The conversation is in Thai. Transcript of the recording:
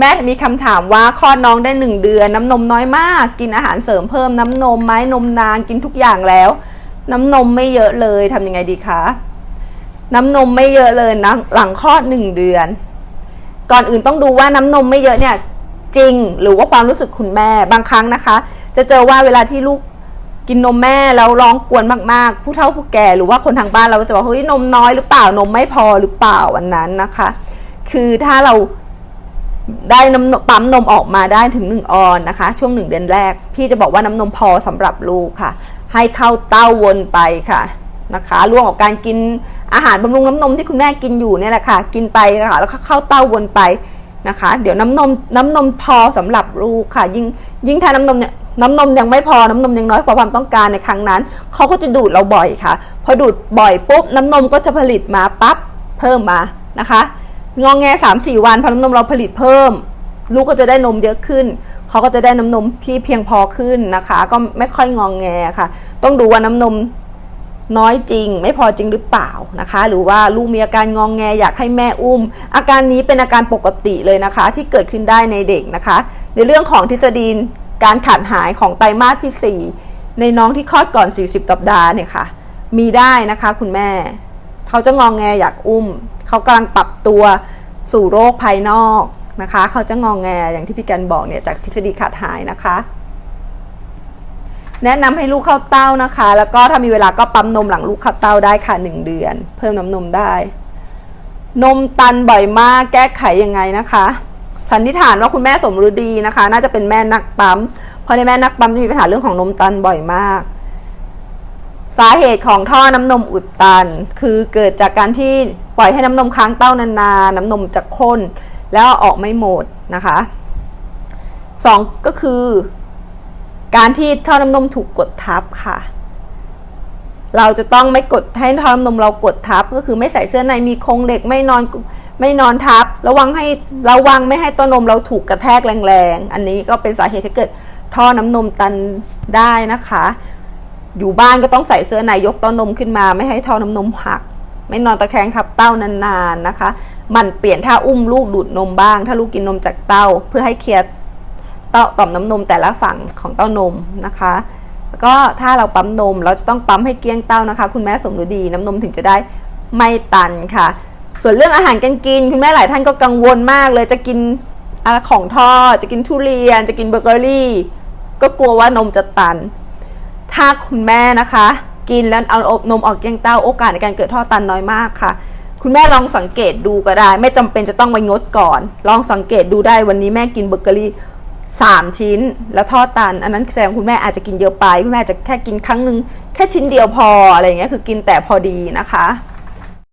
แม่มีคำถามว่าคลอดน้องได้หนึ่งเดือน น้ำนมน้อยมาก กินอาหารเสริมเพิ่มน้ำนมไม้นมนางกินทุกอย่างแล้ว น้ำนมไม่เยอะเลยทำยังไงดีคะน้ำนมไม่เยอะเลยนะหลังคลอดหนึ่งเดือน ก่อนอื่นต้องดูว่าน้ำนมไม่เยอะเนี่ยจริงหรือว่าความรู้สึกคุณแม่บางครั้งนะคะ จะเจอว่าเวลาที่ลูกกินนมแม่แล้วร้องกวนมากๆ ผู้เฒ่าผู้แก่หรือว่าคนทางบ้านเราก็จะบอกเฮ้ยนมน้อยหรือเปล่านมไม่พอหรือเปล่าวันนั้นนะคะ คือถ้าเรา ได้น้ำปั๊มนมออกมาได้ถึง 1 ออนนะคะ ช่วง 1 เดือนแรก พี่จะบอกว่าน้ำนมพอสำหรับลูกค่ะ ให้เข้าเต้าวนไปค่ะนะคะร่วมกับการกินอาหารบำรุงน้ำนมที่คุณแม่กินอยู่เนี่ยแหละค่ะ กินไปนะคะแล้วก็เข้าเต้าวนไปนะคะ เดี๋ยวน้ำนมน้ำนมพอสำหรับลูกค่ะ ยิ่งยิ่งถ้าน้ำนมเนี่ยน้ำนมยังไม่พอน้ำนมยังน้อยกว่าความต้องการในครั้งนั้นเขาก็จะดูดเราบ่อยค่ะ พอดูดบ่อยปุ๊บน้ำนมก็จะผลิตมาปั๊บเพิ่มมานะคะ งองแงสามสี่วันพอน้ำนมเราผลิตเพิ่ม ลูกก็จะได้นมเยอะขึ้นเขาก็จะได้น้ำนมที่เพียงพอขึ้นนะคะ ก็ไม่ค่อยงองแงค่ะ ต้องดูว่าน้ำนมน้อยจริง ไม่พอจริงหรือเปล่านะคะ หรือว่าลูกมีอาการงองแงอยากให้แม่อุ้ม อาการนี้เป็นอาการปกติเลยนะคะ ที่เกิดขึ้นได้ในเด็กนะคะ ในเรื่องของทฤษฎีการขาดหายของไตรมาสที่ 4 ในน้องที่คลอดก่อน 40 สัปดาห์เนี่ยค่ะ มีได้นะคะคุณแม่ เขาจะงองแงอยากอุ้ม เขากำลังปรับตัวสู่โรคภายนอกนะคะ เขาจะงองแงอย่างที่พี่กันบอกเนี่ยจากทฤษฎีขาดหายนะคะ แนะนำให้ลูกเข้าเต้านะคะ แล้วก็ถ้ามีเวลาก็ปั๊มนมหลังลูกเข้าเต้าได้ค่ะหนึ่งเดือน เพิ่มน้ำนมได้ นมตันบ่อยมากแก้ไขยังไงนะคะ สันนิษฐานว่าคุณแม่สมฤดีนะคะ น่าจะเป็นแม่นักปั๊มเพราะในแม่นักปั๊มจะมีปัญหาเรื่องของนมตันบ่อยมากสาเหตุของท่อน้ำนมอุดตัน คือเกิดจากการที่ ปล่อยให้น้ำนมค้างเต้านานๆ น้ำนมจะข้น แล้วออกไม่หมดนะคะสองก็คือ การที่ท่อน้ำนมถูกกดทับค่ะ เราจะต้องไม่กดให้ท่อน้ำนมเรากดทับ ก็คือไม่ใส่เสื้อในมีโครงเหล็กไม่นอนไม่นอนทับ ระวังให้ระวังไม่ให้ต้นนมเราถูกกระแทกแรงๆ อันนี้ก็เป็นสาเหตุที่เกิดท่อน้ำนมตันได้นะคะ อยู่บ้านก็ต้องใส่เสื้อในยกต้านมขึ้นมา ไม่ให้ท่อน้ำนมหัก ไม่นอนตะแคงทับเต้านานๆนะคะ มันเปลี่ยนท่าอุ้มลูกดูดนมบ้าง ถ้าลูกกินนมจากเต้า เพื่อให้เคลียร์เต้าต่อมน้ำนมแต่ละฝั่งของเต้านมนะคะแล้วก็ถ้าเราปั๊มนมเราจะต้องปั๊มให้เกลี้ยงเต้านะคะ คุณแม่สมฤดีน้ำนมถึงจะได้ไม่ตันค่ะ ส่วนเรื่องอาหารการกิน คุณแม่หลายท่านก็กังวลมากเลยจะกินอะไรของทอดจะกินทุเรียน จะกินเบเกอรี่ ก็กลัวว่านมจะตัน ถ้าคุณแม่นะคะ กินแล้วเอานมออกเกลี้ยงเต้าโอกาสในการเกิดท่อตันน้อยมากค่ะ คุณแม่ลองสังเกตดูก็ได้ ไม่จำเป็นจะต้องไปงดก่อน ลองสังเกตดูได้วันนี้แม่กินเบเกอรี่สามชิ้นแล้วท่อตัน อันนั้นแสดงคุณแม่อาจจะกินเยอะไป คุณแม่อาจจะแค่กินครั้งหนึ่งแค่ชิ้นเดียวพออะไรอย่างเงี้ยคือกินแต่พอดีนะคะ